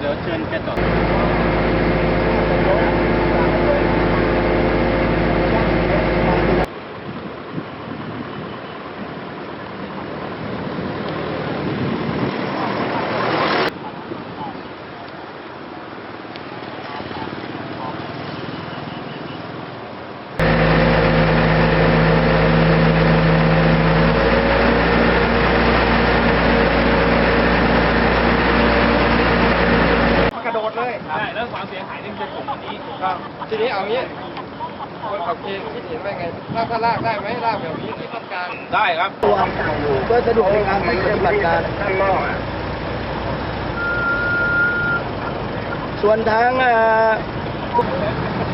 เดี๋ยวเชิญแกต่อ ครับทีนี้เอางี้คนขับเคนคิดเห็นว่าไงถ้าถ้าลากได้ไหมลากแบบนี้ที่ต้องการได้ครับตัวเพื่อสะดวกในการปฏิบัติการส่วนทางเอ่อต้องออก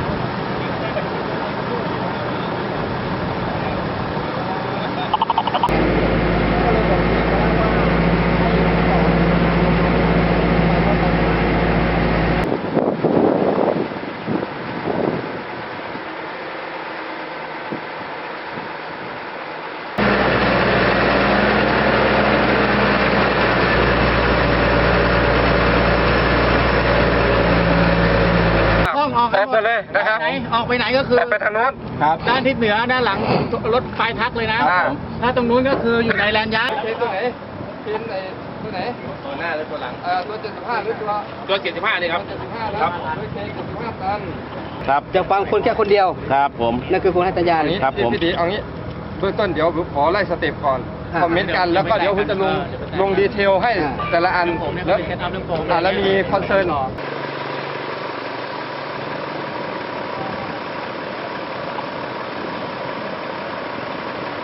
แซมไปเลยนะครับ ไหนออกไปไหนก็คือแซมไปทางโน้น ครับด้านทิศเหนือด้านหลังรถไฟทักเลยนะอ่าถ้าตรงนู้นก็คืออยู่ในแลนด์ยาร์ดเคนตัวไหนเคนไอ้ตัวไหนตัวหน้าและตัวหลังเอ่อตัว75หรือตัวตัวเจ็ดสิบห้านี่ครับตัว75แล้วครับด้วยเคน75ตันครับจะฟังคนแค่คนเดียว ครับผม นั่นคือคนให้สัญญาณอันนี้ครับผมพี่ดีเอางี้เบื้องต้นเดี๋ยวผมขอไล่สเต็ปก่อนอ่าคอมเมนต์กันแล้วก็เดี๋ยวผมจะลงลงดีเทลให้อ่าแต่ละอันผมเนี่ยแล้วเป็นเคล็ดลับเรื่องโฟมอ่าแล้วมีคอนเซิร์น